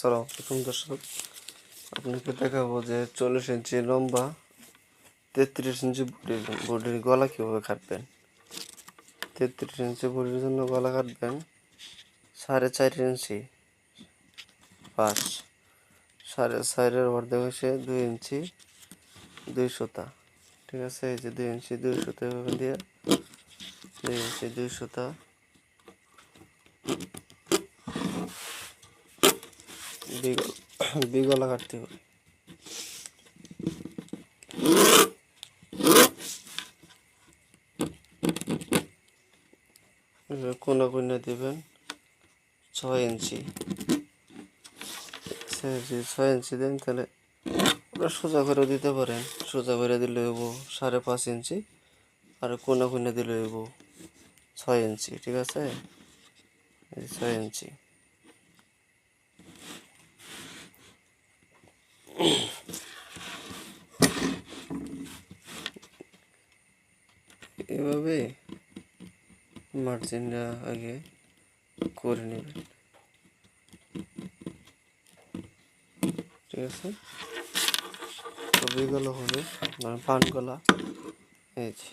সালাম প্রথম দর্শক, আপনাকে দেখাবো যে চল্লিশ ইঞ্চি লম্বা, তেত্রিশ ইঞ্চি বডির বডির গলা কীভাবে কাটবেন? তেত্রিশ ইঞ্চি বডির জন্য গলা কাটবেন সাড়ে চার ইঞ্চি, পাঁচ, সাড়ে চারের অর্ধেক হচ্ছে দুই ইঞ্চি, দুই সুতা, ঠিক আছে? এই যে দুই ইঞ্চি, দুই সুতা এভাবে দিয়ে, দুই ইঞ্চি, দুই সুতা বিগল কাটতে হবে। কোনা কোনা দেবেন ছয় ইঞ্চি। ছয় ইঞ্চি দেন তাহলে ওরা সোজা করে দিতে পারেন। সোজা করে দিলে হইব সাড়ে পাঁচ ইঞ্চি আর কোনা কোনা দিলে হইব ছয় ইঞ্চি, ঠিক আছে? ছয় ইঞ্চি। এভাবে মার্জিনটা আগে করে নেবেন। ঠিক আছে? গলা হবে মানে পান গলা? এই যে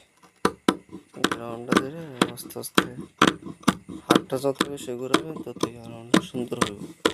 রাউন্ডটা ধরে আস্তে আস্তে হাতটা যত বেশি ঘুরাবেন ততই রাউন্ডটা সুন্দর হবে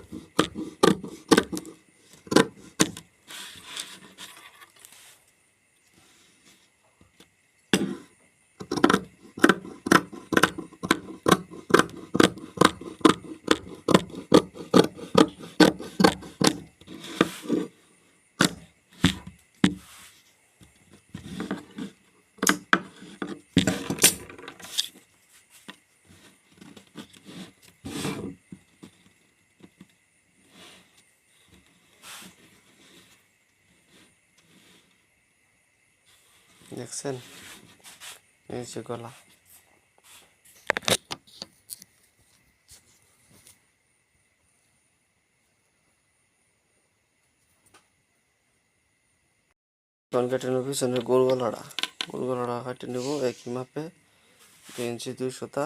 দেখছেন? এই যে গলা। কেটে নেব? পিছনের গোল গলাটা। গোল গলাটা কাটে নেব একই মাপে। দুই ইঞ্চি, দুই শতা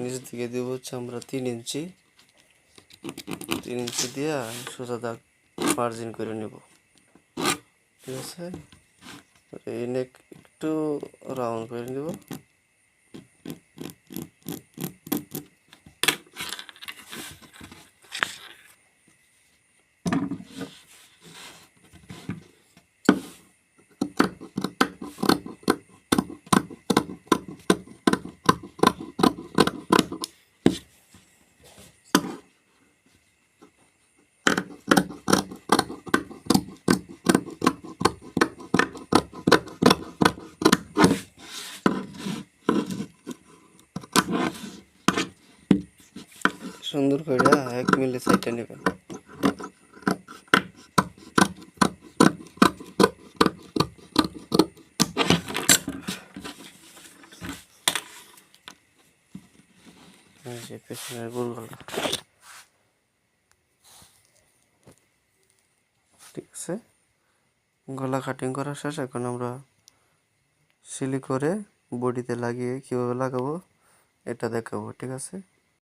নিচ দিকে দিব হচ্ছে আমরা তিন ইঞ্চি। তিন ইঞ্চি দিয়ে সোজা দাগ মার্জিন করে নেব। ঠিক আছে? এই নেক একটু রাউন্ড করে নেব। সুন্দর করে এক মিলে সাইডটা নেবেন। পেছনের গোলগলা ঠিক আছে? গলা কাটিং করা শেষ, এখন আমরা সিলি করে বডিতে লাগিয়ে কীভাবে লাগাবো এটা দেখাবো, ঠিক আছে?